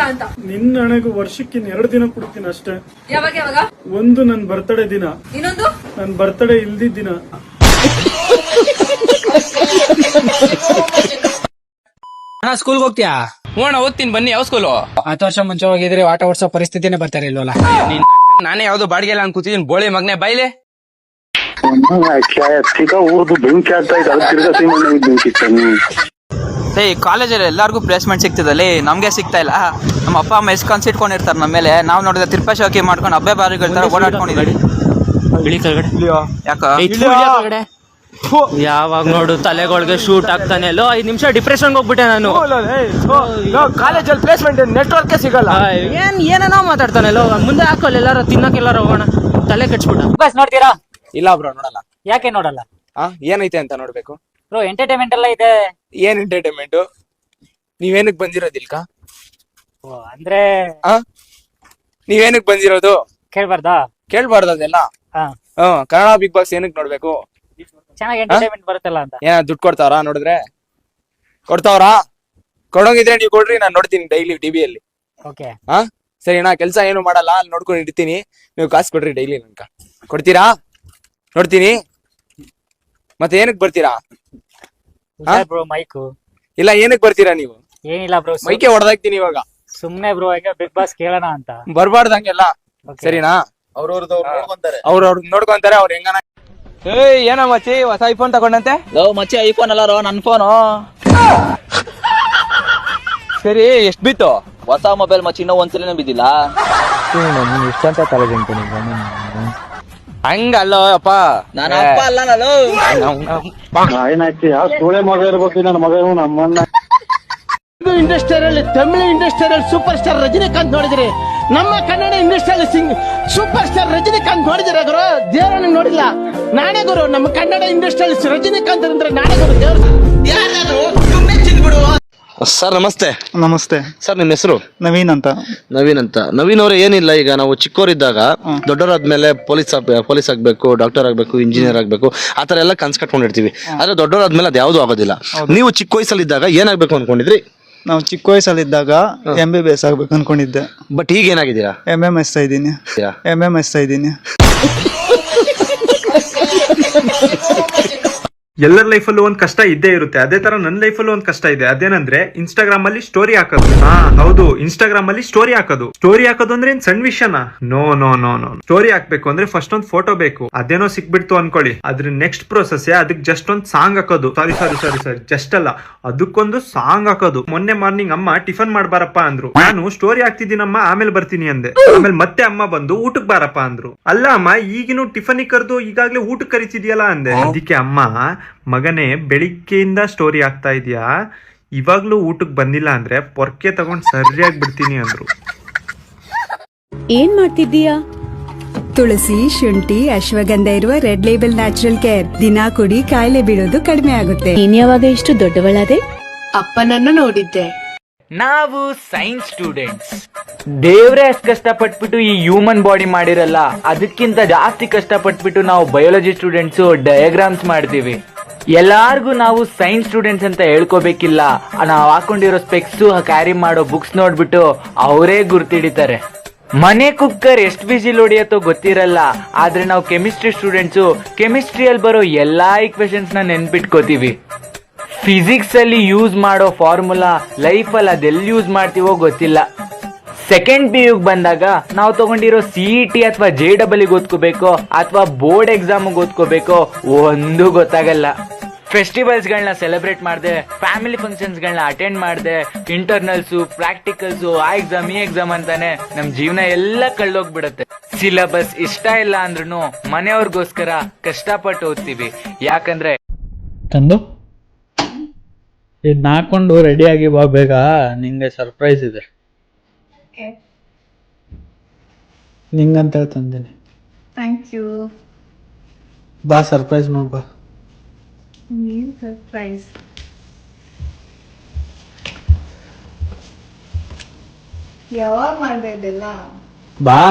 ಕೊಡಲ್ಲ ಅಂತ. ನಿನ್ನ ಹಣೆಗೂ ವರ್ಷಕ್ಕೆ ಎರಡು ದಿನ ಕೊಡ್ತೀನಿ ಅಷ್ಟೇ. ಯಾವಾಗ ಯಾವಾಗ? ಒಂದು ನನ್ ಬರ್ತಡೇ ದಿನ. ಇನ್ನೊಂದು? ನನ್ ಬರ್ತಡೇ ಇಲ್ದಿದ್ದ ದಿನ. ಅಣ್ಣ ಸ್ಕೂಲ್ಗೆ ಹೋಗ್ತೀಯಾ? ಹ್ಞೂ ಅಣ್ಣ ಓದ್ತೀನಿ ಬನ್ನಿ ಯಾವ ಸ್ಕೂಲು ಹತ್ತು ವರ್ಷ ಮುಂಚೆ ಹೋಗಿದ್ರೆ ಆಟ ಓಡಿಸೋ ಪರಿಸ್ಥಿತಿನೇ ಬರ್ತಾರೆ ಇಲ್ವಲ್ಲ? ನಾನೇ ಯಾವ್ದು ಬಾಡಿಗೆ ಇಲ್ಲ ಅನ್ಕೂತಿದ್ದೀನಿ ಬೋಳೆ ಮಗನೆ ಬೈಲೆ ತಿರ್ಗಾ ಊರ್ದು ಬೆಂಕಿ ಆಗ್ತಾ ಇದೆ ಅದು ತಿರ್ಗಾ ಸೀಮಣ್ಣ ಬೆಂಕಿ ಇತ್ತು. ಏ ಕಾಲೇಜಲ್ಲಿ ಎಲ್ಲರಿಗೂ ಪ್ಲೇಸ್ಮೆಂಟ್ ಸಿಗ್ತದಲ್ಲಿ ನಮಗೆ ಸಿಗ್ತಾ ಇಲ್ಲ. ನಮ್ಮ ಅಪ್ಪ ಅಮ್ಮ ಎಷ್ಟು ಕನ್ಸಿಟ್ಕೊಂಡಿರ್ತಾರೆ ನಮ್ಮ ಮೇಲೆ. ನಾವು ನೋಡಿದ್ರೆ ಶೋಕಿ ಮಾಡ್ಕೊಂಡು ಹಬ್ಬೆ ಬಾರಿಗಳ ತರ ಓಡಾಡ್ಕೊಂಡಿದ್ದೀವಿ ಕೆಳಗಡೆ ಯಾಕ? ಯಾವಾಗ ನೋಡು ತಲೆಗಳಿಗೆ ಶೂಟ್ ಆಗ್ತಾನೆ. ಅಲ್ಲೋ ಐದ್ ನಿಮಿಷ ಡಿಪ್ರೆಷನ್ ಹೋಗ್ಬಿಟ್ಟೆ ನಾನು. ಕಾಲೇಜಲ್ಲಿ ಪ್ಲೇಸ್ಮೆಂಟ್ ನೆಟ್ವರ್ಕ್ ಸಿಗಲ್ಲ. ಏನ್ ಏನೇನೋ ಮಾತಾಡ್ತಾನೆ. ಅಲ್ಲೋ ಮುಂದೆ ಹಾಕೋಲ್ಲ ಎಲ್ಲಾರ ತಿನ್ನಕ್ಕೆಲ್ಲಾರ ಹೋಗೋಣ. ತಲೆ ಕಟ್ಸ್ಬಿಟ್ಟ ಬಸ್ ನೋಡ್ತೀರಾ? ಇಲ್ಲ ಬ್ರೋ ನೋಡಲ್ಲ. ಯಾಕೆ ನೋಡಲ್ಲ? ಆ ಏನೈತೆ ಅಂತ ನೋಡ್ಬೇಕು? ಬ್ರೋ ಎಂಟರ್ಟೈನ್ಮೆಂಟ್ ಎಲ್ಲ ಇದೆ. ಏನ್ ಎಂಟರ್ಟೈನ್ಮೆಂಟ್ ನೀವೇನಕ್ ಬಂದಿರೋದಿಲ್ಕ? ಓ, ಅಂದ್ರೆ ಆ? ನೀವೇನಕ್ ಬಂದಿರೋದು? ಕೇಳ್ಬಾರ್ದಾ? ಕೇಳ್ಬಾರ್ದು ಅದೆಲ್ಲ ಹಾ ಹ್ಮ್ ಕನ್ನಡ ಬಿಗ್ ಬಾಸ್ ಏನಕ್ ನೋಡ್ಬೇಕು? ಚೆನ್ನಾಗಿ ಎಂಟರ್ಟೈನ್ಮೆಂಟ್ ಬರುತ್ತಲ್ಲ ಅಂತ. ಏನ ದುಡ್ಡು ಕೊಡ್ತಾವ್ರಾ ನೋಡಿದ್ರೆ? ಕೊಡ್ತಾವ್ರಾ? ಕೊಡೋಂಗಿದ್ರೆ ನೀವು ಕೊಡ್ರಿ ನಾನು ನೋಡ್ತೀನಿ ಡೈಲಿ ಟಿವಿಯಲ್ಲಿ ಓಕೆ ಹಾ ಸರಿ ನಾ ಕೆಲಸ ಏನು ಮಾಡಲ್ಲ ಅಲ್ಲಿ ನೋಡ್ಕೊಂಡು ಇಡ್ತೀನಿ ನೀವು ಕಾಸು ಕೊಡ್ರಿ ಡೈಲಿ ನನ್ಕ. ಕೊಡ್ತೀರಾ? ನೋಡ್ತೀನಿ. ಮತ್ತೆ ಏನಕ್ ಬರ್ತೀರಾ? ಬ್ರೋ ಮೈಕು ಇಲ್ಲ ಏನಕ್ ಬರ್ತೀರಾ ನೀವು? ಏನಿಲ್ಲ ಬ್ರೋ ಮೈಕೆ ಹೊಡೆದಾಕ್ತೀನಿ ಇವಾಗ. ಸುಮ್ನೆ ಬ್ರೋ ಈಗ ಬಿಗ್ ಬಾಸ್ ಕೇಳೋಣ ಅಂತ. ಬರ್ಬಾರ್ದು ಹಂಗೆಲ್ಲ. Okay. ಸರಿನಾ? ಅವ್ರ ಅವ್ರ ನೋಡ್ಕೊಂತಾರೆ ಅವ್ರ ಹೆಂಗನ ಏಯ್ ಏನೋ ಮಚ್ಚಿ ಹೊಸ ಐಫೋನ್ ತಗೊಂಡಂತೆ? ಲವ್ ಮಚ್ಚಿ ಐಫೋನ್ ಅಲ್ಲ ನನ್ ಫೋನು ಸರಿ ಎಷ್ಟ್ ಬಿತ್ತು? ಹೊಸ ಮೊಬೈಲ್ ಮಚ್ಚಿ ಇನ್ನೂ ಒಂದ್ಸಲಿನೂ ಬಿದ್ದಿಲ್ಲ. ಹಂಗಲ್ಲ ಅಪ್ಪ. ನಾನು ಅಪ್ಪ ಅಲ್ಲ ನಾನು. ಏನಾಯ್ತು? ಯಾವ ಸೂಳೆ ಮಗ ಇರ್ಬೇಕು ನನ್ನ ಮಗ ನಮ್ಮನ್ನ. ಇಂಡಸ್ಟ್ರಿಯಲ್ಲಿ ತಮಿಳು ಇಂಡಸ್ಟ್ರಿಯಲ್ಲಿ ಸೂಪರ್ ಸ್ಟಾರ್ ರಜನಿಕಾಂತ್ ನೋಡಿದ್ರಿ? ನಮ್ಮ ಕನ್ನಡ ಇಂಡಸ್ಟ್ರಿಯಲ್ಲಿ ಸಿಂಗ್ ಸೂಪರ್ ಸ್ಟಾರ್ ರಜನಿಕಾಂತ್ ನೋಡಿದಿರ ಗುರು? ದೇವರನ್ನ ನೋಡಿಲ್ಲ. ನಾನೇ ಗುರು ನಮ್ಮ ಕನ್ನಡ ಇಂಡಸ್ಟ್ರಿಯಲ್ಲಿ ರಜನಿಕಾಂತ್ ಅಂದ್ರೆ ನಾನೇ ಗುರು ದೇವ್ರ ಸರ್ ನಮಸ್ತೆ. ನಮಸ್ತೆ. ಸರ್ ನಿಮ್ಮ ಹೆಸರು? ನವೀನ್ ಅಂತ. ನವೀನ್ ಅಂತ. ನವೀನ್ ಅವರೇ ಏನಿಲ್ಲ ಈಗ ನಾವು ಚಿಕ್ಕವರಿದ್ದಾಗ ದೊಡ್ಡವರಾದ್ಮೇಲೆ ಪೊಲೀಸ್ ಪೊಲೀಸ್ ಆಗ್ಬೇಕು ಡಾಕ್ಟರ್ ಆಗ್ಬೇಕು ಇಂಜಿನಿಯರ್ ಆಗ್ಬೇಕು ಆ ತರ ಎಲ್ಲ ಕನ್ಸ್ ಕಟ್ಕೊಂಡಿರ್ತೀವಿ ಆದ್ರೆ ದೊಡ್ಡವರಾದ್ಮೇಲೆ ಅದು ಯಾವ್ದು ಆಗೋದಿಲ್ಲ. ನೀವು ಚಿಕ್ಕ ವಯಸ್ಸಲ್ಲಿದ್ದಾಗ ಏನಾಗ್ಬೇಕು ಅನ್ಕೊಂಡಿದ್ರಿ? ನಾವು ಚಿಕ್ಕ ವಯಸ್ಸಲ್ಲಿದ್ದಾಗ ಎಂ ಬಿ ಬಿ ಎಸ್ ಆಗ್ಬೇಕು ಅನ್ಕೊಂಡಿದ್ದೆ. ಬಟ್ ಈಗ ಏನಾಗಿದ್ದೀರಾ? ಎಂ ಎಂ ಎಸ್ ಇದ್ದೀನಿ. ಎಂ ಎಂ ಎಸ್ ಇದ್ದೀನಿ. ಎಲ್ಲರ ಲೈಫಲ್ಲೂ ಒಂದ್ ಕಷ್ಟ ಇದ್ದೇ ಇರುತ್ತೆ. ಅದೇ ತರ ನನ್ನ ಲೈಫಲ್ಲೂ ಒಂದ್ ಕಷ್ಟ ಇದೆ. ಅದೇನಂದ್ರೆ ಇನ್ಸ್ಟಾಗ್ರಾಮ್ ಅಲ್ಲಿ ಸ್ಟೋರಿ ಹಾಕೋದು. ಹಾ ಹೌದು. ಇನ್ಸ್ಟಾಗ್ರಾಮ್ ಅಲ್ಲಿ ಸ್ಟೋರಿ ಹಾಕೋದು. ಸ್ಟೋರಿ ಹಾಕೋದು ಅಂದ್ರೆ ಏನ್ ಸಣ್ಣ ವಿಷಯನಾ? No no no no story ಹಾಕ್ಬೇಕು ಅಂದ್ರೆ ಫಸ್ಟ್ ಒಂದ್ ಫೋಟೋ ಬೇಕು. ಅದೇನೋ ಸಿಕ್ಬಿಡ್ತು ಅನ್ಕೊಳ್ಳಿ. ಅದ್ರ ನೆಕ್ಸ್ಟ್ ಪ್ರೋಸೆಸ್ ಅದಕ್ಕೆ ಜಸ್ಟ್ ಒಂದ್ ಸಾಂಗ್ ಹಾಕೋದು. ಸಾರಿ ಸಾರಿ ಸಾರಿ ಸಾರಿ ಜಸ್ಟ್ ಅಲ್ಲ. ಅದಕ್ಕೊಂದು ಸಾಂಗ್ ಹಾಕೋದು. ಮೊನ್ನೆ ಮಾರ್ನಿಂಗ್ ಅಮ್ಮ ಟಿಫನ್ ಮಾಡ್ಬಾರಪ್ಪ ಅಂದ್ರು. ನಾನು ಸ್ಟೋರಿ ಹಾಕ್ತಿದ್ದೀನಮ್ಮ ಆಮೇಲೆ ಬರ್ತೀನಿ ಅಂದೆ. ಆಮೇಲೆ ಮತ್ತೆ ಅಮ್ಮ ಬಂದು ಊಟಕ್ ಬಾರಪ್ಪ ಅಂದ್ರು. ಅಲ್ಲ ಅಮ್ಮ ಈಗಿನೂ ಟಿಫನ್ ಕರೆದು ಈಗಾಗ್ಲೇ ಊಟಕ್ಕೆ ಕರಿತಿದ್ಯಲ್ಲ ಅಂದೆ. ಅದಕ್ಕೆ ಅಮ್ಮ ಮಗನೇ ಬೆಳಿಗ್ಗೆಯಿಂದ ಸ್ಟೋರಿ ಆಗ್ತಾ ಇದೆಯಾ? ಇವಾಗ್ಲೂ ಊಟಕ್ಕೆ ಬಂದಿಲ್ಲ ಅಂದ್ರೆ ಪೊರ್ಕೆ ತಗೊಂಡು ಸರಿಯಾಗಿ ಬಿಡ್ತೀನಿ ಅಂದ್ರು. ಏನ್ ಮಾಡ್ತಿದ್ದೀಯಾ? ತುಳಸಿ ಶುಂಠಿ ಅಶ್ವಗಂಧ ಇರುವ ರೆಡ್ ಲೇಬಲ್ ನ್ಯಾಚುರಲ್ ಕೇರ್ ದಿನಾ ಕುಡಿ ಕಾಯಿಲೆ ಬೀಳೋದು ಕಡಿಮೆ ಆಗುತ್ತೆ. ನೀನ್ ಯಾವಾಗ ಇಷ್ಟು ದೊಡ್ಡವಳಾದೆ? ಅಪ್ಪನನ್ನು ನೋಡಿದ್ದೆ. ನಾವು ಸೈನ್ಸ್ ಸ್ಟೂಡೆಂಟ್ಸ್ ದೇವ್ರೆ ಅಷ್ಟು ಕಷ್ಟಪಟ್ಬಿಟ್ಟು ಈ ಹ್ಯೂಮನ್ ಬಾಡಿ ಮಾಡಿರಲ್ಲ ಅದಕ್ಕಿಂತ ಜಾಸ್ತಿ ಕಷ್ಟಪಟ್ಬಿಟ್ಟು ನಾವು ಬಯಾಲಜಿ ಸ್ಟೂಡೆಂಟ್ಸ್ ಡಯಾಗ್ರಾಮ್ಸ್ ಮಾಡ್ತೀವಿ. ಎಲ್ಲಾರ್ಗು ನಾವು ಸೈನ್ಸ್ ಸ್ಟೂಡೆಂಟ್ಸ್ ಅಂತ ಹೇಳ್ಕೋಬೇಕಿಲ್ಲ. ನಾವು ಹಾಕೊಂಡಿರೋ ಸ್ಪೆಕ್ಸ್ ಕ್ಯಾರಿ ಮಾಡೋ ಬುಕ್ಸ್ ನೋಡ್ಬಿಟ್ಟು ಅವರೇ ಗುರ್ತಿಡಿತಾರೆ. ಮನೆ ಕುಕ್ಕರ್ ಎಷ್ಟು ಬಿಸಿಲ್ ಹೊಡಿಯತ್ತೋ ಗೊತ್ತಿರಲ್ಲ. ಆದ್ರೆ ನಾವು ಕೆಮಿಸ್ಟ್ರಿ ಸ್ಟೂಡೆಂಟ್ಸು ಕೆಮಿಸ್ಟ್ರಿಯಲ್ಲಿ ಬರೋ ಎಲ್ಲಾ ಈಕ್ವೇಶನ್ಸ್ನ ನೆನ್ಪಿಟ್ಕೋತೀವಿ. ಫಿಸಿಕ್ಸ್ ಅಲ್ಲಿ ಯೂಸ್ ಮಾಡೋ ಫಾರ್ಮುಲಾ ಲೈಫ್ ಅಲ್ಲಿ ಅದೆಲ್ಲಿ ಯೂಸ್ ಮಾಡ್ತೀವೋ ಗೊತ್ತಿಲ್ಲ. ಸೆಕೆಂಡ್ ಪಿ ಯುಗ್ ಬಂದಾಗ ನಾವು ತಗೊಂಡಿರೋ ಸಿ ಟಿ ಅಥವಾ ಜೆ ಡಬಲ್ ಓದ್ಕೋಬೇಕೋ ಅಥವಾ ಬೋರ್ಡ್ ಎಕ್ಸಾಮ್ ಓದ್ಕೋಬೇಕೋ ಒಂದು ಗೊತ್ತಾಗಲ್ಲ. ಫೆಸ್ಟಿವಲ್ಸ್ಗಳನ್ನ ಸೆಲೆಬ್ರೇಟ್ ಮಾಡಿದೆ ಫ್ಯಾಮಿಲಿ ಫಂಕ್ಷನ್ಸ್ಗಳನ್ನ ಅಟೆಂಡ್ ಮಾಡಿದೆ ಇಂಟರ್ನಲ್ಸು ಪ್ರಾಕ್ಟಿಕಲ್ಸು ಆ ಎಕ್ಸಾಮ್ ಈ ಎಕ್ಸಾಮ್ ಅಂತಾನೆ ನಮ್ ಜೀವನ ಎಲ್ಲ ಕಳ್ಳೋಗ್ಬಿಡತ್ತೆ ಸಿಲೆಬಸ್ ಇಷ್ಟ ಇಲ್ಲ ಅಂದ್ರೂ ಮನೆಯವ್ರಿಗೋಸ್ಕರ ಕಷ್ಟಪಟ್ಟು ಓದ್ತೀವಿ. ಯಾಕಂದ್ರೆ ತಂದು ಇದನ್ನ ಹಾಕೊಂಡು ರೆಡಿಯಾಗಿ ಬಾ ಬೇಗ ನಿಂಗೆ ಸರ್ಪ್ರೈಸ್ ಇದೆ. ನಿಂಗಂತ ತಂದಿನಿ. ಥ್ಯಾಂಕ್ ಯು ಬಾ ಸರ್ಪ್ರೈಸ್ ನೋಡ್ ಬಾ. ಏನ್ ಸರ್ಪ್ರೈಸ್ ಯಾವಾಗ ಮಾಡ್ದೆ ಇದೆಲ್ಲ ಬಾ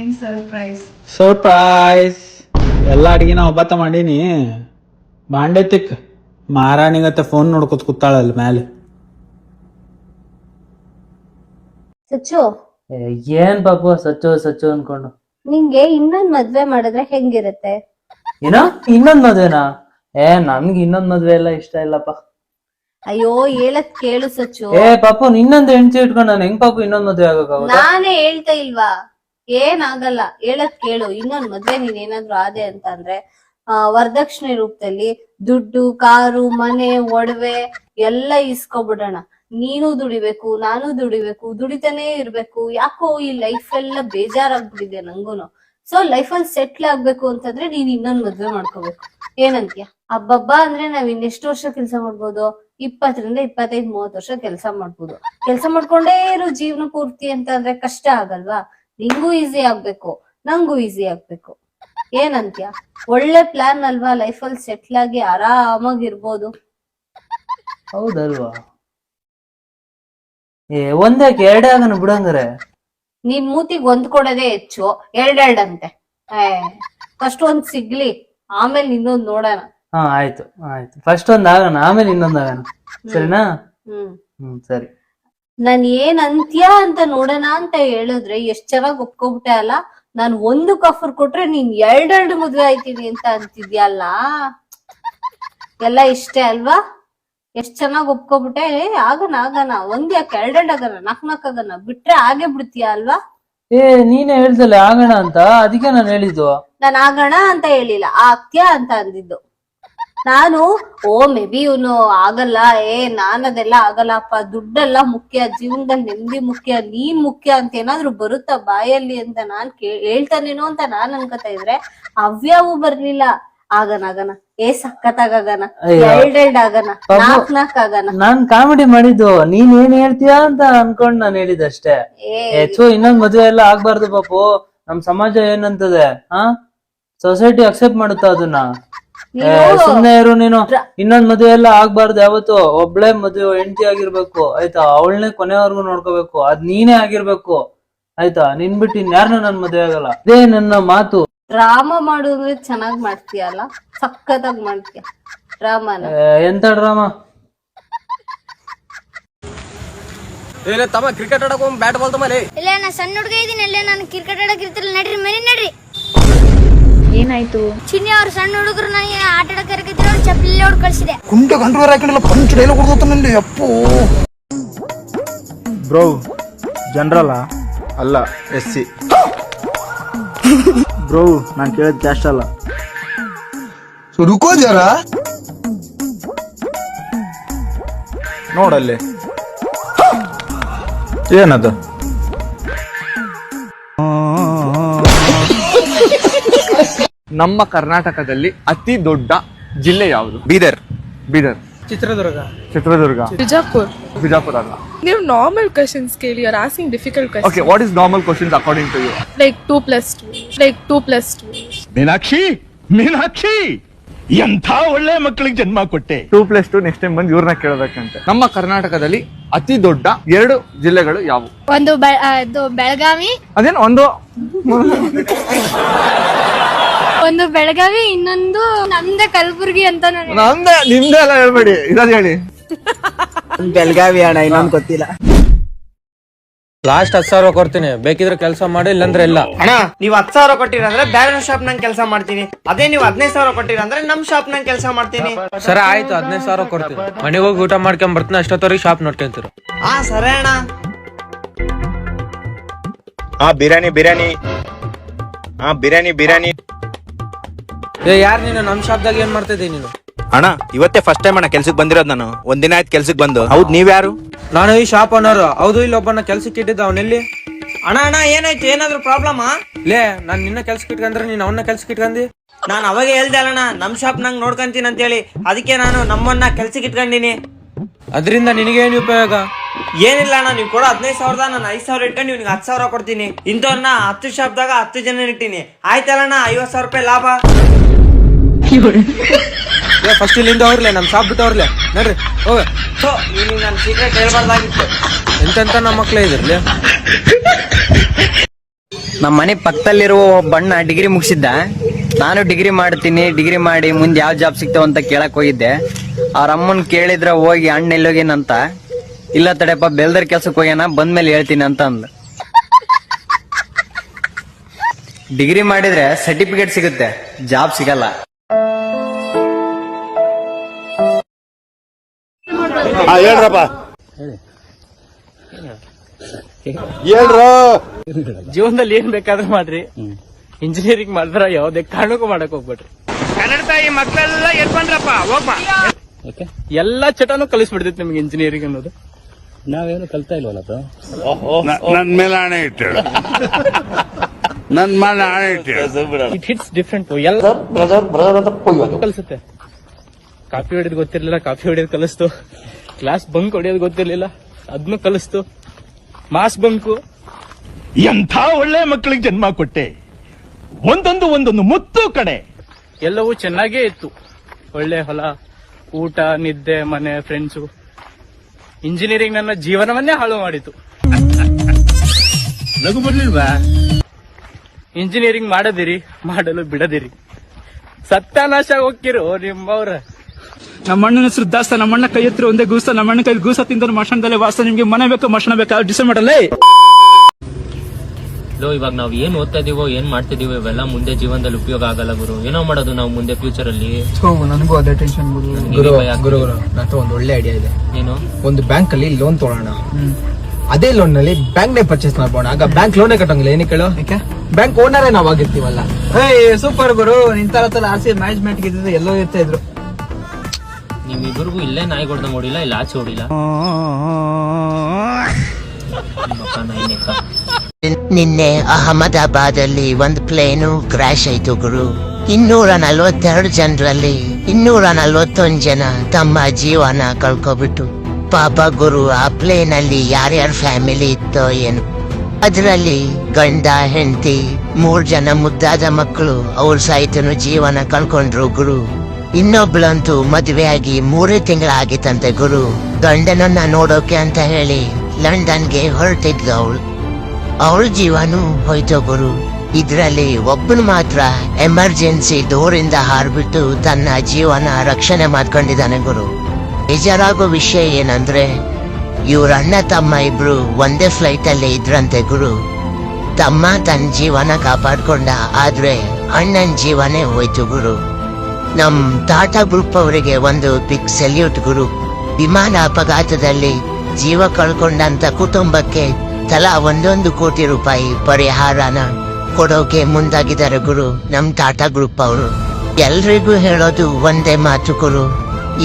ಏನ್ ಸರ್ಪ್ರೈಸ್ ಸರ್ಪ್ರೈಸ್ ಎಲ್ಲ ಅಡಿಗೆ ನಾ ಒಬ್ಬತ್ತ ಮಾಡೀನಿ. ಬಾಂಡೆ ತಿಕ್ ಮಹಾರಾಣಿಗತ್ತೆ ಫೋನ್ ನೋಡ್ಕೊತ ಕೂತಾಳಲ್ಲ ಮ್ಯಾಲೆ. ಸಚ್ಚು. ಏನ್ ಪಾಪು ಸಚ್ಚು ಸಚ್ಚು ಅನ್ಕೊಂಡು. ನಿಂಗೆ ಇನ್ನೊಂದ್ ಮದ್ವೆ ಮಾಡಿದ್ರೆ ಹೆಂಗಿರುತ್ತೆ? ಏನೋ ಇನ್ನೊಂದ್ ಮದ್ವೆನಾ? ಏ ನನ್ಗೆ ಇನ್ನೊಂದ್ ಮದ್ವೆ ಎಲ್ಲ ಇಷ್ಟ ಇಲ್ಲಪ್ಪ. ಅಯ್ಯೋ ಹೇಳಕ್ ಕೇಳು ಸಚ್ಚು. ಏ ಪಾಪು ಇನ್ನೊಂದ್ ಹೆಂಡತಿ ಇಟ್ಕೊಂಡ್ ನಾನು ಹೆಂಗ್ ಪಾಪ ಇನ್ನೊಂದ್ ಮದ್ವೆ ಆಗಕ್ಕಾಗುತ್ತೆ ನಾನೇ ಹೇಳ್ತಾ ಇಲ್ವಾ? ಏನಾಗಲ್ಲ. ಹೇಳಕ್ ಕೇಳು. ಇನ್ನೊಂದ್ ಮದ್ವೆ ನೀನ್ ಏನಾದ್ರು ಆದೆ ಅಂತ ಅಂದ್ರೆ ಆ ವರದಕ್ಷಿಣೆ ರೂಪದಲ್ಲಿ ದುಡ್ಡು ಕಾರು ಮನೆ ಒಡವೆ ಎಲ್ಲ ಇಸ್ಕೊಬಿಡೋಣ. ನೀನು ದುಡಿಬೇಕು ನಾನು ದುಡಿಬೇಕು ದುಡಿತಾನೆ ಇರ್ಬೇಕು. ಯಾಕೋ ಈ ಲೈಫ್ ಎಲ್ಲ ಬೇಜಾರಾಗ್ಬಿಟ್ಟಿದೆ ನಂಗೂನು. ಸೊ ಅಲ್ಲಿ ಸೆಟ್ಲ್ ಆಗ್ಬೇಕು ಅಂತಂದ್ರೆ ನೀನ್ ಇನ್ನೊಂದ್ ಮದ್ವೆ ಮಾಡ್ಕೋಬೇಕು. ಏನಂತೀಯ ಹಬ್ಬಬ್ಬ ಅಂದ್ರೆ ನಾವ್ ಇನ್ನೆಷ್ಟು ವರ್ಷ ಕೆಲಸ ಮಾಡ್ಬೋದು? ಇಪ್ಪತ್ತರಿಂದ ಇಪ್ಪತ್ತೈದ್ ಮೂವತ್ ವರ್ಷ ಕೆಲಸ ಮಾಡ್ಬೋದು. ಕೆಲಸ ಮಾಡ್ಕೊಂಡೇ ಇರೋ ಜೀವನ ಪೂರ್ತಿ ಅಂತ ಅಂದ್ರೆ ಕಷ್ಟ ಆಗಲ್ವಾ? ನಿಂಗೂ ಈಸಿ ಆಗ್ಬೇಕು. ನಂಗೂ ಈಸಿ ಆಗ್ಬೇಕು. ಏನಂತ್ಯ ಒಳ್ಳೆ ಪ್ಲಾನ್ ಅಲ್ವಾ ಲೈಫ್ ಅಲ್ಲಿ ಸೆಟ್ಲ್ ಆಗಿ ಆರಾಮಾಗಿರ್ಬೋದು? ಹೌದಲ್ವಾ? ಒಂದಕ್ಕೆ ಎರಡೇ ಆಗನ ನೀನ್ ಮೂತಿಗ್ ಒಂದ್ ಕೊಡೋದೇ ಹೆಚ್ಚು ಎರಡೆರಡಂತೆ. ಫಸ್ಟ್ ಒಂದ್ ಸಿಗ್ಲಿ ಆಮೇಲೆ ಇನ್ನೊಂದ್ ನೋಡೋಣ. ಹಾ ಆಯ್ತು ಆಯ್ತು. ಫಸ್ಟ್ ಒಂದ್ ಆಗೋಣ ಆಮೇಲೆ ಇನ್ನೊಂದ್ ಆಗೋಣ. ಸರಿನಾ? ಹ್ಮ್. ಹ್ಮ್ ಸರಿ. ನಾನ್ ಏನ್ ಅಂತ್ಯ ಅಂತ ನೋಡೋಣ ಅಂತ ಹೇಳಿದ್ರೆ ಎಷ್ಟ್ ಚೆನ್ನಾಗ್ ಒಪ್ಕೊಬಿಟ್ಟೆ ಅಲ್ಲ? ನಾನ್ ಒಂದು ಕಫರ್ ಕೊಟ್ರೆ ನೀನ್ ಎರಡೆರಡು ಮದ್ವೆ ಆಯ್ತೀನಿ ಅಂತ ಅಂತಿದ್ಯಲ್ಲ ಎಲ್ಲ ಇಷ್ಟೇ ಅಲ್ವಾ? ಎಷ್ಟ್ ಚೆನ್ನಾಗ್ ಒಪ್ಕೊಬಿಟ್ಟೆ? ಏ, ಆಗನ ಆಗಣ. ಒಂದ್ ಯಾಕೆ ಎರಡೆರಡು ಆಗನ ನಾಕ್ ನಾಕ್ ಆಗನ ಬಿಟ್ರೆ ಆಗೇ ಬಿಡ್ತೀಯ ಅಲ್ವಾ? ಏ ನೀನೇ ಹೇಳ್ದಲ್ಲ ಆಗಣ ಅಂತ? ಅದಕ್ಕೆ ನಾನು ಹೇಳಿದ್ದು. ನಾನ್ ಆಗೋಣ ಅಂತ ಹೇಳಿಲ್ಲ. ಆಗ್ತೀಯ ಅಂತ ಅಂದಿದ್ದು. ನಾನು ಓ ಮೇ ಬಿ ಇವನು ಆಗಲ್ಲ. ಏ ನಾನ್ ಅದೆಲ್ಲ ಆಗಲ್ಲಪ್ಪ. ದುಡ್ಡೆಲ್ಲ ಮುಖ್ಯ. ಜೀವನದಲ್ಲಿ ನೆಮ್ಮದಿ ಮುಖ್ಯ. ನೀನ್ ಮುಖ್ಯ ಅಂತ ಏನಾದ್ರು ಬರುತ್ತಾ ಬಾಯಲ್ಲಿ ಅಂತ ನಾನ್ ಕೇ ಹೇಳ್ತಾನೇನೋ ಅಂತ ನಾನ್ ಅನ್ಕೋತಾ ಇದ್ರೆ ಅವ್ಯಾವು ಬರ್ಲಿಲ್ಲ. ಆಗನ ಆಗನ. ಏ ಆಗನ. ನಾಕ್ ನಾಕ್ ಆಗನ. ನಾನ್ ಕಾಮಿಡಿ ಮಾಡಿದ್ದು. ನೀನ್ ಏನ್ ಹೇಳ್ತೀಯಾ ಅಂತ ಅನ್ಕೊಂಡ್ ನಾನು ಹೇಳಿದಷ್ಟೇ. ಅಷ್ಟೇ ಹೆಚ್ಚು ಇನ್ನೊಂದ್ ಮದ್ವೆ ಎಲ್ಲ ಆಗ್ಬಾರ್ದು ಪಾಪು. ನಮ್ ಸಮಾಜ ಏನಂತದೆ? ಹಾ ಸೊಸೈಟಿ ಅಕ್ಸೆಪ್ಟ್ ಮಾಡುತ್ತಾ ಅದನ್ನ? ಸುಮ್ನೆ ಇರು ನೀನು. ಇನ್ನೊಂದ್ ಮದುವೆ ಎಲ್ಲ ಆಗ್ಬಾರ್ದು ಯಾವತ್ತು. ಒಬ್ಳೆ ಮದುವೆ ಹೆಂಡತಿ ಆಗಿರ್ಬೇಕು. ಆಯ್ತಾ? ಅವಳನ್ನೇ ಕೊನೆವರೆಗೂ ನೋಡ್ಕೋಬೇಕು. ಅದ್ ನೀನೇ ಆಗಿರ್ಬೇಕು. ಆಯ್ತಾ? ನಿನ್ ಬಿಟ್ಟು ಇನ್ಯಾರನ್ನೂ ನನ್ ಮದುವೆ ಆಗಲ್ಲ. ಅದೇ ನನ್ನ ಮಾತು. ಡ್ರಾಮಾ ಮಾಡುದ್ರೆ ಚೆನ್ನಾಗ್ ಮಾಡ್ತೀಯಲ್ಲ ಸಖತ್ತಾಗ್ ಮಾಡ್ತೀಯ ಡ್ರಾಮಾನ ರಾಮ? ಎಂತ ಡ್ರಾಮಾ ಏನೇ ತಮ್ಮ ಕ್ರಿಕೆಟ್ ಆಡಕ್ ಹೋಗ್ ಬ್ಯಾಟ್ ಬಾಲ್ ತಮ್ಮ ಇಲ್ಲ ನಾ ಸಣ್ಣ ಹುಡುಗ ಇದೀನಿ ಅಲ್ಲೇ ನಾನು ಕ್ರಿಕೆಟ್ ಆಡಕ್ ಇರ್ತಿಲ್ಲ ನಡ್ರಿ ಮನೆ ನಡ್ರಿ. ಏನಾಯ್ತು? ಚಿನ್ನಿ ಅವ್ರ ಸಣ್ಣ ಹುಡುಗರು ನನಗೆ ಆಟ ಆಡಕ್ ಕರೆಕಿದ್ರು ಅವ್ರು ಚಪ್ಪಲಿ ಹೊಡ್ ಕಳ್ಸಿದೆ. ಕುಂಟ ಗಂಟು ಹಾಕೊಂಡಿಲ್ಲ ಪಂಚ್ ಡೈಲಾಗ್ ಅಪ್ಪು. ಬ್ರೋ ಜನರಲ್ಲ? ಅಲ್ಲ ಎಸ್ ಸಿ. ಬ್ರೋ ನಾನು ಕೇಳಿದ ಕ್ಯಾಶ್ ಅಲ್ಲ. ರುಕೋ ಜರ? ನೋಡಲ್ಲಿ. ಏನದು? ನಮ್ಮ ಕರ್ನಾಟಕದಲ್ಲಿ ಅತಿ ದೊಡ್ಡ ಜಿಲ್ಲೆ ಯಾವುದು? ಬೀದರ್. ಬೀದರ್. ಚಿತ್ರದುರ್ಗ. ಚಿತ್ರದುರ್ಗ. ಬಿಜಾಪುರ್. ಬಿಜಾಪುರ ಅಲ್ಲ. ನೀವು ನಾರ್ಮಲ್ ಕ್ವಶನ್ಸ್ ಕೇಳಿ are asking difficult okay what is normal questions according to you like two plus two like two plus two Meenakshi Meenakshi! ಎಂಥ ಒಳ್ಳೆ ಮಕ್ಕಳಿಗೆ ಜನ್ಮ ಕೊಟ್ಟೆ. Two plus two next time ಬಂದು ಇವ್ರನ್ನ ಕೇಳಬೇಕಂತೆ. ನಮ್ಮ ಕರ್ನಾಟಕದಲ್ಲಿ ಅತಿ ದೊಡ್ಡ ಎರಡು ಜಿಲ್ಲೆಗಳು ಯಾವುವು ಒಂದು ಬೆಳಗಾವಿ. ಅದೇನು ಒಂದು? ಒಂದು ಬೆಳಗಾವಿ ಇನ್ನೊಂದು ನಮ್ದೇ ಕಲಬುರ್ಗಿ ಅಂತ ನಾನು ನಿಮ್ದೆ ನಿಮ್ದೇ ಎಲ್ಲ ಹೇಳ್ಬೇಡಿ. ಇರೋದು ಹೇಳಿ. ಬೆಳಗಾವಿ ಅಣ್ಣ ಇನ್ನೊಂದು ಗೊತ್ತಿಲ್ಲ. ಲಾಸ್ಟ್ ಹತ್ತು ಸಾವಿರ ಕೊಡ್ತೀನಿ. ಬೇಕಿದ್ರೆ ಕೆಲಸ ಮಾಡಿ ಇಲ್ಲಂದ್ರೆ ಇಲ್ಲ. ಅಣ್ಣ ನೀವ್ ಹತ್ ಸಾವಿರ ಕೊಟ್ಟಿರಂದ್ರೆ ಬೇರೆ ಶಾಪ್ ನಂಗೆ ಕೆಲಸ ಮಾಡ್ತೀನಿ. ಅದೇ ನೀವು ಹದಿನೈದು ಸಾವಿರ ಕೊಟ್ಟಿರಂದ್ರೆ ನಮ್ ಶಾಪ್ ನಂಗೆ ಕೆಲಸ ಮಾಡ್ತೀನಿ. ಸರಿ ಆಯ್ತು ಹದಿನೈದು ಸಾವಿರ ಕೊಡ್ತೀನಿ. ಮನೆಗೆ ಹೋಗಿ ಊಟ ಮಾಡ್ಕೊಂಡ್ ಬರ್ತೀನಿ ಅಷ್ಟೊತ್ತವರೆಗೆ ಶಾಪ್ ನೋಡ್ಕೊಂತೀರ. ಹಾ ಸರಿ ಅಣ್ಣ. ಹಾ ಬಿರಿಯಾನಿ ಬಿರಿಯಾನಿ. ಹಾ ಬಿರಿಯಾನಿ ಬಿರಿಯಾನಿ. ಏ ಯಾರು ನೀನು? ನಮ್ ಶಾಪ್ದಾಗ ಏನ್ ಮಾಡ್ತಿದ್ದಿ ನೀನು? ಅಣ್ಣ ಇವತ್ತೇ ಫಸ್ಟ್ ಟೈಮ್ ಅಣ್ಣ ಕೆಲ್ಸಕ್ಕೆ ಬಂದಿರೋದು ನಾನು. ಒಂದಿನ ಆಯ್ತು ಕೆಲ್ಸಕ್ಕೆ ಬಂದು. ಹೌದ್ ನೀವ್ಯಾರು ನಾನು ಈ ಶಾಪ್ ಓನರ್ ಹೌದು ಇಲ್ಲಿ ಒಬ್ಬನ ಕೆಲ್ಸಕ್ಕೆ ಇಟ್ಟಿದ್ದ ಅವನೆಲ್ಲಿ ಅಣ್ಣ ಅಣ್ಣ ಏನಾಯ್ತು? ಏನಾದ್ರು ಪ್ರಾಬ್ಲಮ್ ಲೇ ನಾನ್ ನಿನ್ನ ಕೆಲ್ಸಕ್ಕೆ ಇಟ್ಕಂದ್ರೆ ನೀನ್ ಅವನ್ನ ಕೆಲ್ಸಕ್ಕೆ ಇಟ್ಕೊಂಡಿ ನಾನು ಅವಾಗ ಹೇಳ್ದೆ ಅಲ್ಲಣ್ಣ ನಮ್ ಶಾಪ್ ನಂಗೆ ನೋಡ್ಕೊಂತೀನಿ ಅಂತೇಳಿ. ಅದಕ್ಕೆ ನಾನು ನಮ್ಮನ್ನ ಕೆಲ್ಸಕ್ಕೆ ಇಟ್ಕೊಂಡಿನಿ. ಅದರಿಂದ ನಿನಗೇನು ಉಪಯೋಗ? ಏನಿಲ್ಲ ಅಣ್ಣ ನೀವು ಕೊಡೋ ಹದಿನೈದು ಸಾವಿರದ? ನಾನು ಐದು ಸಾವಿರ ಇಟ್ಕೊಂಡು ನಿಮ್ಗೆ ಹತ್ತು ಸಾವಿರ ಕೊಡ್ತೀನಿ. ಇಂಥವ್ರನ್ನ ಹತ್ತು ಶಾಪ್ದಾಗ ಹತ್ತು ಜನ ಇಟ್ಟೀನಿ. ಆಯ್ತಲ್ಲಣ್ಣ ಐವತ್ತು ಸಾವಿರ ರೂಪಾಯಿ ಲಾಭ? ಫಸ್ಟ್ ಇಲ್ಲಿಂದ ಅವ್ರಲೆ ನಮ್ ಶಾಪ್ ಬಿಟ್ಟು ಅವ್ರಲೆ. ನೋಡ್ರಿ ಓ ಸೊ ಇಲ್ಲಿ ನನ್ನ ಸೀಕ್ರೆಟ್ ಹೇಳ್ಬಾರ್ದಾಗಿತ್ತು. ಎಂತೆಂತ ನಮ್ಮ ಮಕ್ಳೇ ಇದ್ರಲ್ಲಿ? ನಮ್ಮ ಮನೆ ಪಕ್ಕದಲ್ಲಿರುವ ಬಣ್ಣ ಡಿಗ್ರಿ ಮುಗಿಸಿದ್ದ. ನಾನು ಡಿಗ್ರಿ ಮಾಡ್ತೀನಿ ಡಿಗ್ರಿ ಮಾಡಿ ಮುಂದೆ ಯಾವ ಜಾಬ್ ಸಿಗ್ತಾವ ಅಂತ ಕೇಳಕ್ ಹೋಗಿದ್ದೆ. ಅವ್ರ ಅಮ್ಮನ್ ಕೇಳಿದ್ರ ಹೋಗಿ ಅಣ್ಣ ಎಲ್ಲೋಗೇನಂತ? ಇಲ್ಲ ತಡೆಯಪ್ಪ ಬೆಲ್ದರ್ ಕೆಲ್ಸಕ್ಕೆ ಹೋಗ್ಯಾನ ಬಂದ್ಮೇಲೆ ಹೇಳ್ತೀನಿ ಅಂತ ಅಂದ ಡಿಗ್ರಿ ಮಾಡಿದ್ರೆ ಸರ್ಟಿಫಿಕೇಟ್ ಸಿಗುತ್ತೆ ಜಾಬ್ ಸಿಗಲ್ಲ. ಹೇಳ್ರಪ್ಪ. ಹೇಳ್ರ. ಜೀವನದಲ್ಲಿ ಏನ್ ಬೇಕಾದ್ರೂ ಮಾಡ್ರಿ. ಇಂಜಿನಿಯರಿಂಗ್ ಮಾಡಿದ್ರ ಯಾವ್ದೇ ಕಾರಣಕ್ಕೂ ಮಾಡಕ್ ಹೋಗ್ಬೇಡ್ರಿ. ಕನ್ನಡ ತಾಯಿ ಮಕ್ಕಳೆಲ್ಲ ಎತ್ಕೊಂಡ್ರಪ್ಪ ಹೋಗ್ಬ. ಎಲ್ಲಾ ಚಟನೂ ಕಲಿಸ್ಬಿಡ್ತೈತಿ ನಿಮ್ಗೆ ಇಂಜಿನಿಯರಿಂಗ್ ಅನ್ನೋದು. ನಾವೇನು ಕಲ್ತಾ ಇಲ್ವಲ್ಲ ನನ್ ಮೇಲೆ ಆಣೆ ಇಟ್ಟು ನನ್ ಮೇಲೆ ಆಣೆ ಇಟ್ಟು ಇಟ್ ಹಿಟ್ಸ್ ಡಿಫ್ರೆಂಟ್ ಎಲ್ಲ ಕಲಿಸುತ್ತೆ. ಕಾಫಿ ಹೊಡೆದ್ ಗೊತ್ತಿರ್ಲಿಲ್ಲ ಕಾಫಿ ಹೊಡೆದ್ ಕಲಿಸ್ತು. ಕ್ಲಾಸ್ ಬಂಕ್ ಹೊಡೆಯೋದು ಗೊತ್ತಿರ್ಲಿಲ್ಲ. ಅದನ್ನು ಕಲಿಸ್ತು. ಮಾಸ್ ಬಂಕು ಎಂಥ ಒಳ್ಳೆ ಮಕ್ಕಳಿಗೆ ಜನ್ಮ ಕೊಟ್ಟೆ? ಒಂದೊಂದು ಒಂದೊಂದು ಮುತ್ತು ಕಡೆ. ಎಲ್ಲವೂ ಚೆನ್ನಾಗೇ ಇತ್ತು. ಒಳ್ಳೆ ಹೊಲ ಊಟ ನಿದ್ದೆ ಮನೆ ಫ್ರೆಂಡ್ಸು ಇಂಜಿನಿಯರಿಂಗ್ ನನ್ನ ಜೀವನವನ್ನೇ ಹಾಳು ಮಾಡಿತು. ನಗು ಬರ್ಲಿಲ್ವಾ? ಇಂಜಿನಿಯರಿಂಗ್ ಮಾಡದಿರಿ ಮಾಡಲು ಬಿಡದಿರಿ. ಸತ್ಯಾನಾಶ ಹೋಗ್ತಿರೋ ನಿಮ್ಮವ್ರ. ನಮ್ಮ ಅಣ್ಣನ ಹೆಸರು ದಾಸ ನಮ್ಮ ಅಣ್ಣ ಕೈ ಹತ್ರ ಒಂದೇ ಗೂಸ ನಮ್ಮ ಅಣ್ಣ ಕೈ ಗೂಸ ತಿಂದ ಮಷಣದಲ್ಲೇ ವಾಸ. ನಿಮ್ಗೆ ಮನೆ ಬೇಕು ಮಷಣ ಬೇಕಾ ಡಿಸೈಡ್ ಮಾಡಲ್ಲೇ? ಇವಾಗ ನಾವು ಏನ್ ಓದ್ತಾ ಇದೀವೋ ಏನ್ ಮಾಡ್ತಿದೀವೋ ಇವೆಲ್ಲ ಮುಂದೆ ಜೀವನದಲ್ಲಿ ಉಪಯೋಗ ಆಗಲ್ಲ ಗುರು. ಏನೋ ಮಾಡೋದು ನಾವು ಮುಂದೆ ಫ್ಯೂಚರ್ ಅಲ್ಲಿ. ನನಗೂ ಅದೇ ಟೆನ್ಷನ್ ಗುರು. ಗುರು ಒಂದು ಒಳ್ಳೆ ಐಡಿಯಾ ಇದೆ. ಏನು? ಒಂದು ಬ್ಯಾಂಕ್ ಅಲ್ಲಿ ಲೋನ್ ತಗೋಣ ಅದೇ ಲೋನ್ನಲ್ಲಿ ಬ್ಯಾಂಕ್ ನೇ ಪರ್ಚೇಸ್ ಮಾಡ್ಬೋಣ. ಆಗ ಬ್ಯಾಂಕ್ ಲೋನೇ ಕಟ್ಟಂಗಿಲ್ಲ ಏನಕ್ಕೆ ಕೇಳು ಬ್ಯಾಂಕ್ ಓನರೇ ನಾವ್ ಆಗಿರ್ತೀವಲ್ಲ. ಸೂಪರ್ ಗುರು. ನಿಂತರ ಆರ್ ಸಿ ಮ್ಯಾನೇಜ್ಮೆಂಟ್ ಇದ್ದಿದ್ದು ಎಲ್ಲೋ ಇರ್ತಾ ಇದ್ರು. ನೀವಿಬ್ಬರಿಗೂ ಇಲ್ಲೇ ನಾಯಿ ಹೊಡೆದ ಹೊಡಿಲ್ಲ ಇಲ್ಲ ಆಚೆ ಹೊಡಿಲ್ಲ. ನಿನ್ನೆ ಅಹಮದಾಬಾದ್ ಅಲ್ಲಿ ಒಂದು ಪ್ಲೇನು ಕ್ರಾಶ್ ಆಯ್ತು ಗುರು. ಇನ್ನೂರ ನಲ್ವತ್ತೆರಡು ಜನರಲ್ಲಿ ಇನ್ನೂರ ನಲ್ವತ್ತೊಂದು ಜನ ತಮ್ಮ ಜೀವನ ಕಳ್ಕೊಬಿಟ್ಟು ಪಾಪ ಗುರು ಆ ಪ್ಲೇನ್ ಅಲ್ಲಿ ಯಾರ್ಯಾರ ಫ್ಯಾಮಿಲಿ ಇತ್ತೋ ಏನು. ಅದರಲ್ಲಿ ಗಂಡ ಹೆಂಡತಿ ಮೂರ್ ಜನ ಮುದ್ದಾದ ಮಕ್ಕಳು ಅವ್ರ ಸಹಿತನು ಜೀವನ ಕಳ್ಕೊಂಡ್ರು ಗುರು. ಇನ್ನೊಬ್ಳಂತೂ ಮದುವೆಯಾಗಿ ಮೂರೇ ತಿಂಗಳಾಗಿತ್ತಂತೆ ಗುರು. ಗಂಡನನ್ನ ನೋಡೋಕೆ ಅಂತ ಹೇಳಿ ಲಂಡನ್ಗೆ ಹೊರಟಿದ್ಲು ಅವಳು. ಅವಳ ಜೀವನೂ ಹೋಯ್ತು ಗುರು. ಇದರಲ್ಲಿ ಒಬ್ಬನು ಮಾತ್ರ ಎಮರ್ಜೆನ್ಸಿ ದೂರಿಂದ ಹಾರ್ಬಿಟ್ಟು ತನ್ನ ಜೀವನ ರಕ್ಷಣೆ ಮಾಡ್ಕೊಂಡಿದ್ದಾನೆ ಗುರು. ಬೇಜಾರಾಗೋ ವಿಷಯ ಏನಂದ್ರೆ, ಇವ್ರ ಅಣ್ಣ ತಮ್ಮ ಇಬ್ರು ಒಂದೇ ಫ್ಲೈಟ್ ಅಲ್ಲಿ ಇದ್ರಂತೆ ಗುರು. ತಮ್ಮ ತನ್ನ ಜೀವನ ಕಾಪಾಡ್ಕೊಂಡ ಆದ್ರೆ ಅಣ್ಣನ ಜೀವನೇ ಹೋಯ್ತು ಗುರು. ನಮ್ ಟಾಟಾ ಗ್ರೂಪ್ ಅವರಿಗೆ ಒಂದು ಬಿಗ್ ಸೆಲ್ಯೂಟ್ ಗುರು. ವಿಮಾನ ಅಪಘಾತದಲ್ಲಿ ಜೀವ ಕಳ್ಕೊಂಡಂತ ಕುಟುಂಬಕ್ಕೆ ತಲಾ ಒಂದೊಂದು ಕೋಟಿ ರೂಪಾಯಿ ಪರಿಹಾರನ ಕೊಡೋಕೆ ಮುಂದಾಗಿದ್ದಾರೆ ಗುರು, ನಮ್ ಟಾಟಾ ಗ್ರೂಪ್ ಅವರು. ಎಲ್ರಿಗೂ ಹೇಳೋದು ಒಂದೇ ಮಾತು ಗುರು,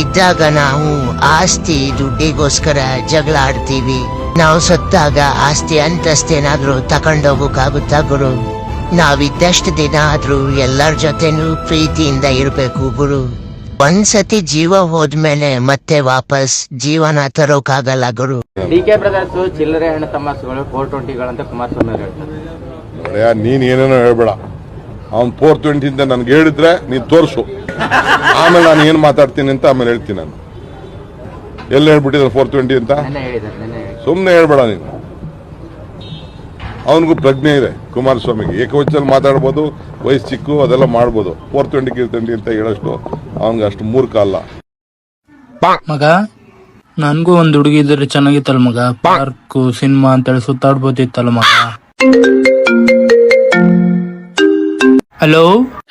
ಇದ್ದಾಗ ನಾವು ಆಸ್ತಿ ದುಡ್ಡಿಗೋಸ್ಕರ ಜಗಳ ಆಡ್ತೀವಿ. ನಾವು ಸತ್ತಾಗ ಆಸ್ತಿ ಅಂತಸ್ತೇನಾದ್ರೂ ತಕೊಂಡೋಗಕ್ಕಾಗುತ್ತಾ ಗುರು? ನಾವಿದ್ದಷ್ಟು ದಿನ ಆದ್ರೂ ಎಲ್ಲರ ಜೊತೆನೂ ಪ್ರೀತಿಯಿಂದ ಇರ್ಬೇಕು ಗುರು. ಒಂದ್ಸತಿ ಜೀವ ಹೋದ್ಮೇಲೆ ಮತ್ತೆ ವಾಪಸ್ ಜೀವನ ತರೋಕಾಗಲ್ಲ ಗುರು. ಡಿ ಕೆ ಬ್ರದರ್ಸ್ ಚಿಲ್ಲರೆ ಹಣ ತಮಾಸುಗಳು ಫೋರ್ ಅಂತ ಕುಮಾರಸ್ವಾಮಿ ಅವರು ಹೇಳ್ತಾರೆ. ನೋಡ್ಯಾ ನೀನ್ ಏನೇನೋ ಹೇಳ್ಬೇಡ. ಅವ್ನು ಫೋರ್ ಟ್ವೆಂಟಿ ಅಂತ ನನ್ಗೆ ಹೇಳಿದ್ರೆ ನೀನ್ ತೋರಿಸು. ಆಮೇಲೆ ನಾನು ಏನ್ ಮಾತಾಡ್ತೀನಿ ಅಂತ ಆಮೇಲೆ ಹೇಳ್ತೀನಿ ನಾನು. ಎಲ್ಲಿ ಹೇಳ್ಬಿಟ್ಟಿದ್ದಾನೆ ಫೋರ್ ಟ್ವೆಂಟಿ ಅಂತ? ಸುಮ್ಮನೆ ಹೇಳ್ಬೇಡ ನೀನು. ಅವನಿಗೂ ಪ್ರಜ್ಞೆ ಇದೆ. ಕುಮಾರಸ್ವಾಮಿಗೆ ಏಕವಚನ ಮಾತಾಡ್ಬೋದು ವಯಸ್ಸು ಚಿಕ್ಕು ಅದೆಲ್ಲ ಮಾಡ್ಬೋದು. ಫೋರ್ ಟ್ವೆಂಟಿ ಕೀರ್ ಟ್ವೆಂಟಿ ಅಂತ ಹೇಳಷ್ಟು ಅವನಿಗೆ ಅಷ್ಟು ಮೂರ್ಖ ಅಲ್ಲ. ಮಗ ನನಗೂ ಒಂದ್ ಹುಡುಗಿ ಇದ್ರೆ ಚೆನ್ನಾಗಿತ್ತಲ್ಲ ಮಗ. ಪಾರ್ಕ್ ಸಿನಿಮಾ ಅಂತೇಳಿ ಸುತ್ತಾಡ್ಬೋದಿತ್ತಲ್ಲ ಮಗ. ಹಲೋ?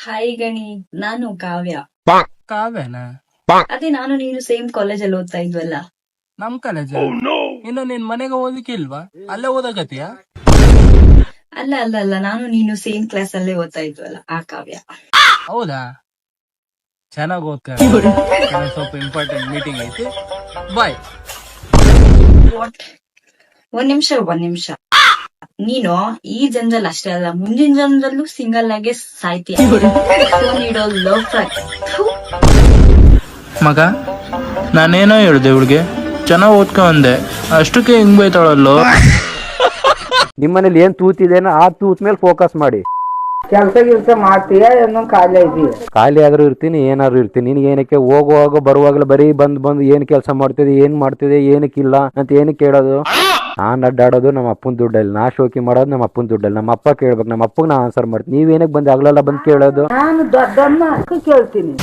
ಹಾಯ್ ಗಣಿ ನಾನು ಕಾವ್ಯ. ಕಾವ್ಯನಾ? ಅದೇ ನಾನು ನೀನು ಸೇಮ್ ಕಾಲೇಜಲ್ಲಿ ಓದ್ತಾ ಇದ್ವಲ್ಲ. ನಮ್ ಕಾಲೇಜ್ ಇನ್ನು ನಿನ್ ಮನೆಗೆ ಓದಕ್ಕೆ ಇಲ್ವಾ ಅಲ್ಲೇ ಓದಕತ್ತೀಯ? ಅಲ್ಲ ಅಲ್ಲ ಅಲ್ಲ ನಾನು ನೀನು ಸೇಮ್ ಕ್ಲಾಸ್ ಅಲ್ಲೇ ಓದ್ತಾ ಇದ್ವಲ್ಲ ಆ ಕಾವ್ಯ. ಹೌದಾ? ಚೆನ್ನಾಗಿ ಓದ್ಕ. ಸ್ವಲ್ಪ ಇಂಪಾರ್ಟೆಂಟ್ ಮೀಟಿಂಗ್ ಐತಿ. ಬಾಯ್ ಒಂದ್ ನಿಮಿಷ ಒಂದ್ ನಿಮಿಷ. ನೀನು ಈ ಜನರಲ್ಲಿ ಅಷ್ಟೇ ಅಲ್ಲ ಮುಂದಿನ ಜನರಲ್ಲೂ ಸಿಂಗಲ್ ಆಗಿ ಸಾಯ್ತಿ ನೀಡೋ ಲವ್ ಮಗ ನಾನೇನೋ ಹೇಳ್ದೆ ಇವಳಿಗೆ ಚೆನ್ನಾಗ್ ಓದ್ಕೊಂಡೆ ಅಂದೆ. ಅಷ್ಟಕ್ಕೆ ಹಿಂಗ್ ಬೈತಾಳಲ್ಲೋ? ನಿಮ್ಮನೇಲಿ ಏನ್ ತೂತಿದೇನೋ ಆ ತೂತ್ ಮೇಲೆ ಫೋಕಸ್ ಮಾಡಿ. ಕೆಲಸ ಕೆಲಸ ಮಾಡ್ತೀಯ? ಏನೋ ಕಾಲೇ ಇದೀಯ? ಖಾಲಿ ಆದ್ರೂ ಇರ್ತೀನಿ ಏನಾದ್ರು ಇರ್ತೀನಿ. ನಿನಗೆ ಏನಕ್ಕೆ ಹೋಗುವಾಗ ಬರುವಾಗಲೂ ಬರೀ ಬಂದ್ ಬಂದು ಏನ್ ಕೆಲಸ ಮಾಡ್ತಿದೆ ಏನ್ ಮಾಡ್ತಿದೆ ಏನಕ್ಕಿಲ್ಲ ಅಂತ ಏನಕ್ಕೆ ಕೇಳೋದು? ನಾನ್ ಅಡ್ಡಾಡೋದು ನಮ್ಮ ಅಪ್ಪನ ದುಡ್ಡಲ್ಲಿ ನಾ ಶೋಕಿ ಮಾಡೋದು ನಮ್ಮ ಅಪ್ಪನ ದುಡ್ಡಲ್ಲಿ. ನಮ್ಮ ಅಪ್ಪ ಕೇಳ್ಬೇಕು ನಮ್ಮ ಅಪ್ಪಗೆ ನಾ ಆನ್ಸರ್ ಮಾಡ್ತೀನಿ. ನೀವೇನಕ್ಕೆ ಬಂದು ಆಗ್ಲೆಲ್ಲ ಬಂದು ಕೇಳೋದು? ನಾನು ದೊಡ್ಡಮ್ಮ ಕೇಳ್ತೀನಿ.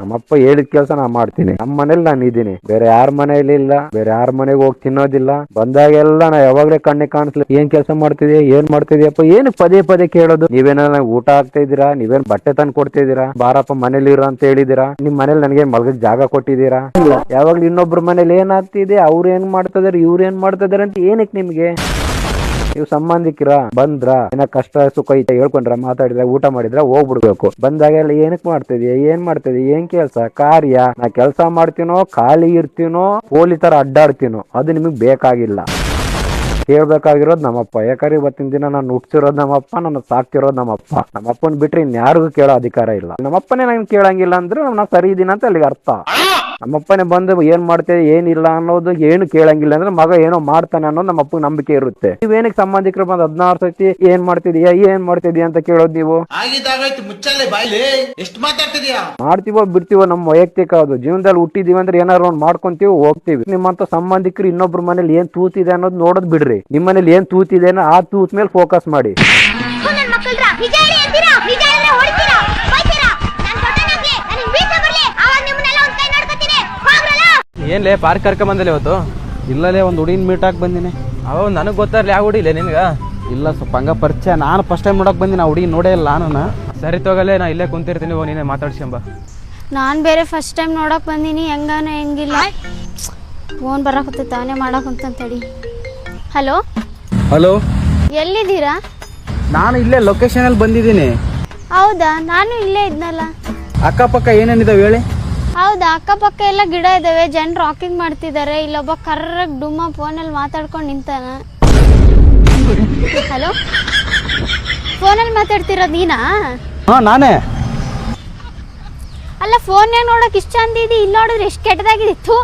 ನಮ್ಮಪ್ಪ ಹೇಳಿದ ಕೆಲಸ ನಾ ಮಾಡ್ತೀನಿ. ನಮ್ಮ ಮನೇಲಿ ನಾನು ಇದ್ದೀನಿ ಬೇರೆ ಯಾರ ಮನೇಲಿ ಇಲ್ಲ, ಬೇರೆ ಯಾರ ಮನೆಗೆ ಹೋಗಿ ತಿನ್ನೋದಿಲ್ಲ. ಬಂದಾಗೆಲ್ಲ ನಾ ಯಾವಾಗ್ಲೇ ಕಣ್ಣಿಗೆ ಕಾಣಿಸ್ಲಿ, ಏನ್ ಕೆಲಸ ಮಾಡ್ತಿದ್ಯಾ, ಏನ್ ಮಾಡ್ತಿದ್ಯಪ್ಪ, ಏನು ಪದೇ ಪದೇ ಕೇಳೋದು. ನೀವೇನ ಊಟ ಆಗ್ತಾ ಇದ್ದೀರಾ, ನೀವೇನ್ ಬಟ್ಟೆ ತಂದು ಕೊಡ್ತಿದ್ದೀರಾ, ಬಾರಪ್ಪ ಮನೇಲಿ ಇರೋ ಅಂತ ಹೇಳಿದಿರಾ ನಿಮ್ ಮನೇಲಿ ನನಗೆ ಮಲಗ ಜಾಗ ಕೊಟ್ಟಿದ್ದೀರಾ? ಯಾವಾಗ್ಲೂ ಇನ್ನೊಬ್ರ ಮನೇಲಿ ಏನಾಗ್ತಿದೆ, ಅವ್ರು ಏನ್ ಮಾಡ್ತಿದಾರೆ ಇವ್ರು ಏನ್ ಮಾಡ್ತಿದಾರೆ ಅಂತ ಏನಕ್ಕೆ ನಿಮ್ಗೆ? ನೀವು ಸಂಬಂಧಿಕರ, ಬಂದ್ರ, ಏನ ಕಷ್ಟ, ಸುಖ ಐತೆ ಹೇಳ್ಕೊಂಡ್ರ, ಮಾತಾಡಿದ್ರ, ಊಟ ಮಾಡಿದ್ರ ಹೋಗ್ಬಿಡ್ಬೇಕು. ಬಂದಾಗೆಲ್ಲ ಏನಕ್ ಮಾಡ್ತಿದ್ಯಾ, ಏನ್ ಮಾಡ್ತಿದ್ಯಾ, ಏನ್ ಕೆಲ್ಸ, ಕಾರ್ಯ, ನಾ ಕೆಲ್ಸ ಮಾಡ್ತೀನೋ, ಖಾಲಿ ಇರ್ತೀನೋ, ಪೋಲಿ ತರ ಅಡ್ಡಾಡ್ತೀನೋ, ಅದು ನಿಮಗ್ ಬೇಕಾಗಿಲ್ಲ. ಕೇಳ್ಬೇಕಾಗಿರೋದು ನಮ್ಮಪ್ಪ. ಯಾಕಂದ್ರೆ ಇವತ್ತಿನ ದಿನ ನಾನು ಹುಟ್ಟಿರೋದ್ ನಮ್ಮಪ್ಪ, ನನ್ನ ಸಾಕ್ತಿರೋದು ನಮ್ಮಪ್ಪ. ನಮ್ಮಪ್ಪನ ಬಿಟ್ರೆ ಇನ್ಯಾರಿಗೂ ಕೇಳೋ ಅಧಿಕಾರ ಇಲ್ಲ. ನಮ್ಮಪ್ಪನೇ ನಂಗೆ ಕೇಳಂಗಿಲ್ಲ ಅಂದ್ರೆ ನಾನು ಸರಿ ಇದೀನಿ ಅಂತ ಅಲ್ಲಿಗೆ ಅರ್ಥ. ನಮ್ಮಪ್ಪನೇ ಬಂದು ಏನ್ ಮಾಡ್ತೇವೆ ಏನಿಲ್ಲ ಅನ್ನೋದು ಏನು ಕೇಳಂಗಿಲ್ಲ ಅಂದ್ರೆ ಮಗ ಏನೋ ಮಾಡ್ತಾನೆ ಅನ್ನೋದು ನಮ್ಮ ಅಪ್ಪಗೆ ನಂಬಿಕೆ ಇರುತ್ತೆ. ನೀವೇನಕ್ಕೆ ಸಂಬಂಧಿಕರು ಬಂದು ಹದಿನಾರು ಸತಿ ಏನ್ ಮಾಡ್ತಿದೀಯಾ ಏನ್ ಮಾಡ್ತಿದೀಯ ಅಂತ ಕೇಳೋದು ನೀವು? ಮಾಡ್ತೀವೋ ಬಿಡ್ತೀವೋ ನಮ್ಮ ವೈಯಕ್ತಿಕ ಅದು. ಜೀವನದಲ್ಲಿ ಹುಟ್ಟಿದೀವಿ ಅಂದ್ರೆ ಏನಾದ್ರು ಒಂದ್ ಮಾಡ್ಕೊಂತೀವಿ ಹೋಗ್ತೀವಿ. ನಿಮ್ಮಂತ ಸಂಬಂಧಿಕರು ಇನ್ನೊಬ್ರ ಮನೇಲಿ ಏನ್ ತೂತಿದೆ ಅನ್ನೋದು ನೋಡೋದ್ ಬಿಡ್ರಿ. ನಿಮ್ಮ ಮನೇಲಿ ಏನ್ ತೂತಿದೆ ಅನ್ನೋ ಆ ತೂತ್ ಮೇಲೆ ಫೋಕಸ್ ಮಾಡಿ. ಏನ್ಲೇ ಪಾರ್ಕ್ ಕರ್ಕೊಂಡ್ ಬಂದಲ್ಲ ಇವತ್ತು? ಇಲ್ಲಲೇ ಒಂದು ಹುಡುಗಿನ ಮೀಟ್ ಹಾಕಿ ಬಂದಿನಿ. ಅವ ನನಗೆ ಗೊತ್ತಾರ್ಲಿ ಯಾವ ಹುಡಿಲ್ಲ ನಿನ್ಗ? ಇಲ್ಲ ಸ್ವಲ್ಪ ಹಂಗ ಪರಿಚಯ. ನಾನು ಫಸ್ಟ್ ಟೈಮ್ ನೋಡಕ್ ಬಂದಿನಿ ಆ ಹುಡುಗಿ ನೋಡೇ ಇಲ್ಲ ನಾನು. ಸರಿ ತಗೋಲೆ ನಾ ಇಲ್ಲೇ ಕುಂತಿರ್ತೀನಿ ಹೋಗಿ ನೀನೇ ಮಾತಾಡ್ಸ್ಕೊಂಬ. ನಾನ್ ಬೇರೆ ಫಸ್ಟ್ ಟೈಮ್ ನೋಡಕ್ ಬಂದೀನಿ ಹೆಂಗಾನ ಹೆಂಗಿಲ್ಲ. ಫೋನ್ ಬರಕತ್ತೈತೆ ಅವನೇ ಮಾಡಕ್ ತಡಿ ಹಲೋ ಹಲೋ ಎಲ್ಲಿದ್ದೀರಾ? ನಾನು ಇಲ್ಲೇ ಲೊಕೇಶನ್ ಅಲ್ಲಿ ಬಂದಿದ್ದೀನಿ. ಹೌದಾ? ನಾನು ಇಲ್ಲೇ ಇದ್ನಲ್ಲ. ಅಕ್ಕಪಕ್ಕ ಏನೇನಿದಾವೆ ಹೇಳಿ? ಹೌದಾ ಅಕ್ಕಪಕ್ಕ ಎಲ್ಲ ಗಿಡ ಇದಾವೆ ಜನರು ವಾಕಿಂಗ್ ಮಾಡ್ತಿದ್ದಾರೆ ಇಲ್ಲೊಬ್ಬ ಕರ್ರಗ್ ಡುಮ್ಮ ಫೋನಲ್ಲಿ ಮಾತಾಡ್ಕೊಂಡು ನಿಂತಾನ. ಹಲೋ ಫೋನಲ್ಲಿ ಮಾತಾಡ್ತಿರೋದು ನೀನಾ? ಹಾ ನಾನೇ. ಅಲ್ಲ ಫೋನ್ ನೋಡಕ್ ಇಷ್ಟ ಚಂದ ಇದೆ ಇಲ್ಲಿ ನೋಡಿದ್ರೆ ಎಷ್ಟು ಕೆಟ್ಟದಾಗಿತ್ತು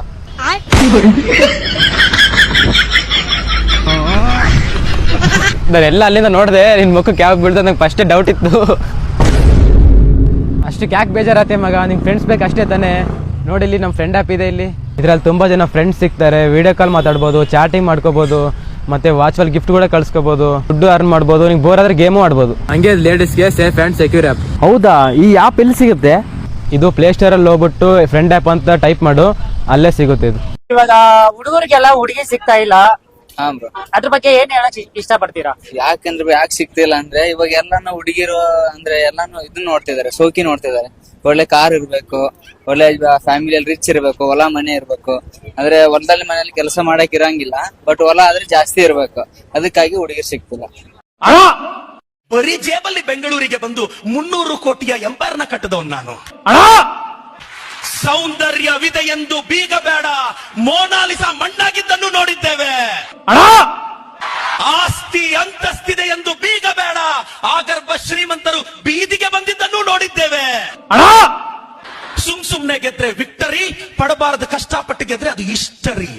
ನಾನು ಎಲ್ಲ ಅಲ್ಲಿಂದ ನೋಡಿದೆ ನಿನ್ನ ಮುಖಕ್ಕೆ ಯಾವಾಗ ಬೀಳ್ತದೆ ನಂಗೆ ಫಸ್ಟೇ ಡೌಟ್ ಇತ್ತು. ಅಷ್ಟಕ್ಕೆ ಯಾಕೆ ಬೇಜಾರತ್ತೆ ಮಗ? ನಿಂಗೆ ಫ್ರೆಂಡ್ಸ್ ಬೇಕು ಅಷ್ಟೇ ತಾನೇ. ನೋಡಿ ಇಲ್ಲಿ ನಮ್ಮ ಫ್ರೆಂಡ್ ಆ್ಯಪ್ ಇದೆ ಇಲ್ಲಿ. ಇದರಲ್ಲಿ ತುಂಬ ಜನ ಫ್ರೆಂಡ್ಸ್ ಸಿಗ್ತಾರೆ. ವಿಡಿಯೋ ಕಾಲ್ ಮಾತಾಡ್ಬೋದು ಚಾಟಿಂಗ್ ಮಾಡ್ಕೋಬೋದು ಮತ್ತೆ ವಾಚ್ವಲ್ ಗಿಫ್ಟ್ ಕೂಡ ಕಳ್ಸ್ಕೋಬಹುದು ದುಡ್ಡು ಅರ್ನ್ ಮಾಡ್ಬೋದು ನಿಂಗೆ ಬೋರ್ ಆದ್ರೆ ಗೇಮು ಆಡ್ಬೋದು. ಹಂಗೆ ಲೇಡೀಸ್ಗೆ ಸೇಫ್ ಆ್ಯಂಡ್ ಸೆಕ್ಯೂರ್ ಆ್ಯಪ್ ಹೌದಾ? ಈ ಆ್ಯಪ್ ಎಲ್ಲಿ ಸಿಗುತ್ತೆ? ಇದು ಪ್ಲೇ ಸ್ಟೋರ್ ಅಲ್ಲಿ ಹೋಗ್ಬಿಟ್ಟು ಫ್ರೆಂಡ್ ಆ್ಯಪ್ ಅಂತ ಟೈಪ್ ಮಾಡು ಅಲ್ಲೇ ಸಿಗುತ್ತೆ ಇದು. ಇವಾಗ ಹುಡುಗರಿಗೆಲ್ಲ ಹುಡುಗಿ ಸಿಗ್ತಾ ಇಲ್ಲ. ಅದ್ರ ಬಗ್ಗೆ ಏನ್ ಹೇಳಕ್ ಇಷ್ಟ ಪಡ್ತೀರಾ ಯಾಕಂದ್ರೆ ಯಾಕೆ ಸಿಗ್ತಿಲ್ಲ ಅಂದ್ರೆ ಇವಾಗ ಎಲ್ಲಾನು ಹುಡುಗಿರು ಅಂದ್ರೆ ಎಲ್ಲಾನು ಇದನ್ನ ನೋಡ್ತಿದಾರೆ ಸೋಕಿ ನೋಡ್ತಿದಾರೆ. ಒಳ್ಳೆ ಕಾರ್ ಇರ್ಬೇಕು ಒಳ್ಳೆ ಫ್ಯಾಮಿಲಿಯಲ್ಲಿ ರಿಚ್ ಇರ್ಬೇಕು ಹೊಲ ಮನೆ ಇರ್ಬೇಕು. ಅಂದ್ರೆ ಹೊಲದಲ್ಲಿ ಮನೇಲಿ ಕೆಲಸ ಮಾಡಕ್ ಇರಂಗಿಲ್ಲ ಬಟ್ ಹೊಲ ಆದ್ರೆ ಜಾಸ್ತಿ ಇರ್ಬೇಕು. ಅದಕ್ಕಾಗಿ ಹುಡುಗಿರ್ ಸಿಗ್ತಿಲ್ಲ. ಬರೀ ಜೇಬಲ್ಲಿ ಬೆಂಗಳೂರಿಗೆ ಬಂದು ಮುನ್ನೂರು ಕೋಟಿಯ ನ ಕಟ್ಟದವನ್ ನಾನು. ಸೌಂದರ್ಯವಿದೆ ಎಂದು ಬೀಗ ಬೇಡ ಮೋನಾಲಿಸ ಮಣ್ಣಾಗಿದ್ದನ್ನು ನೋಡಿದ್ದೇವೆ. ಆಸ್ತಿ ಅಂತಸ್ತಿದೆ ಎಂದು ಬೀಗ ಬೇಡ ಆಗರ್ಭ ಶ್ರೀಮಂತರು ಬೀದಿಗೆ ಬಂದಿದ್ದನ್ನು ನೋಡಿದ್ದೇವೆ. ಸುಮ್ ಸುಮ್ನೆ ಗೆದ್ರೆ ವಿಕ್ಟರಿ ಪಡಬಾರದು ಕಷ್ಟಪಟ್ಟು ಗೆದ್ರೆ ಅದು ಇಷ್ಟರಿ.